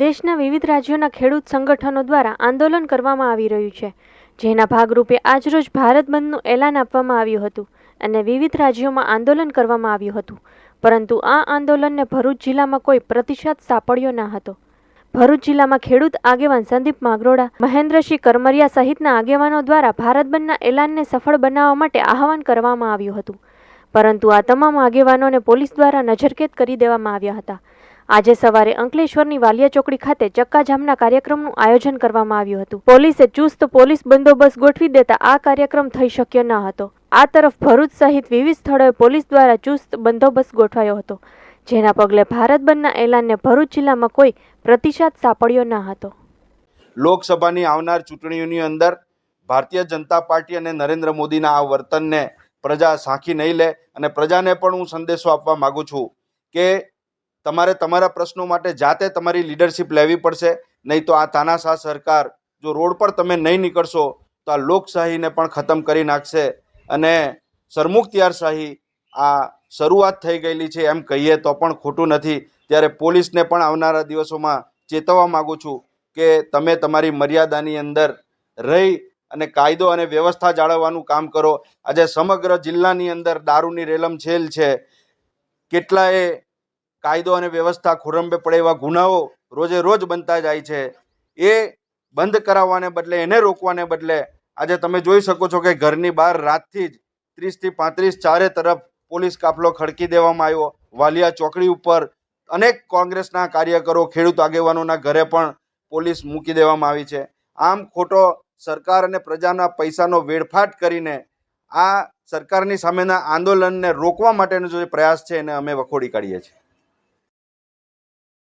દેશના વિવિધ રાજ્યોના ખેડૂત સંગઠનો દ્વારા આંદોલન કરવામાં આવી રહ્યું છે, જેના ભાગરૂપે આજરોજ ભારત બંધનું એલાન આપવામાં આવ્યું હતું અને વિવિધ રાજ્યોમાં આંદોલન કરવામાં આવ્યું હતું. પરંતુ આ આંદોલનને ભરૂચ જિલ્લામાં કોઈ પ્રતિસાદ સાંપડ્યો ન હતો. ભરૂચ જિલ્લામાં ખેડૂત આગેવાન સંદીપ માગરોડા, મહેન્દ્રસિંહ કરમરિયા સહિતના આગેવાનો દ્વારા ભારત બંધના એલાનને સફળ બનાવવા માટે આહવાન કરવામાં આવ્યું હતું. પરંતુ આ તમામ આગેવાનોને પોલીસ દ્વારા નજરકેદ કરી દેવામાં આવ્યા હતા. આજે સવારે અંકલેશ્વરની વાલિયા ચોકડી ખાતે ચક્કાજામના કાર્યક્રમનું આયોજન કરવામાં આવ્યું હતું. પોલીસે ચુસ્ત પોલીસ બંદોબસ્ત ગોઠવી દેતા આ કાર્યક્રમ થઈ શક્યો ન હતો. આ તરફ ભરૂચ સહિત વિવિધ સ્થળોએ પોલીસ દ્વારા ચુસ્ત બંદોબસ્ત ગોઠવાયો હતો, જેના પગલે ભારત બંધના એલાનને ભરૂચ જિલ્લામાં કોઈ પ્રતિસાદ સાંપડ્યો ન હતો. લોકસભાની આવનાર ચૂંટણીઓની અંદર ભારતીય જનતા પાર્ટી અને નરેન્દ્ર મોદીના આ વર્તનને પ્રજા સાંખી નહીં લે અને પ્રજાને પણ હું સંદેશો આપવા માગું છું કે તમારે તમારા પ્રશ્નો માટે જાતે તમારી લીડરશિપ લેવી પડશે. નહીં તો આ તાનાશાહ સરકાર જો રોડ પર તમે નહીં નીકળશો, તો આ લોકશાહીને પણ ખતમ કરી નાખશે. અને સરમુખત્યારશાહી આ શરૂઆત થઈ ગયેલી છે એમ કહીએ તો પણ ખોટું નથી. ત્યારે પોલીસને પણ આવનારા દિવસોમાં ચેતવવા માગું છું કે તમે તમારી મર્યાદાની અંદર રહી અને કાયદો અને વ્યવસ્થા જાળવવાનું કામ કરો. આજે સમગ્ર જિલ્લાની અંદર દારૂની રેલમછેલ છે. કેટલાય કાયદો અને વ્યવસ્થા ખોરંબે પડે એવા ગુનાઓ રોજે રોજ બનતા જાય છે. એ બંધ કરાવવાને બદલે, એને રોકવાને બદલે આજે તમે જોઈ શકો છો કે ઘરની બહાર રાતથી જ ત્રીસથી પાંત્રીસ ચારે તરફ પોલીસ કાફલો ખડકી દેવામાં આવ્યો. વાલિયા ચોકડી ઉપર અનેક કોંગ્રેસના કાર્યકરો, ખેડૂત આગેવાનોના ઘરે પણ પોલીસ મૂકી દેવામાં આવી છે. આમ ખોટો સરકાર અને પ્રજાના પૈસાનો વેડફાટ કરીને આ સરકારની સામેના આંદોલનને રોકવા માટેનો જે પ્રયાસ છે, એને અમે વખોડી કાઢીએ છીએ.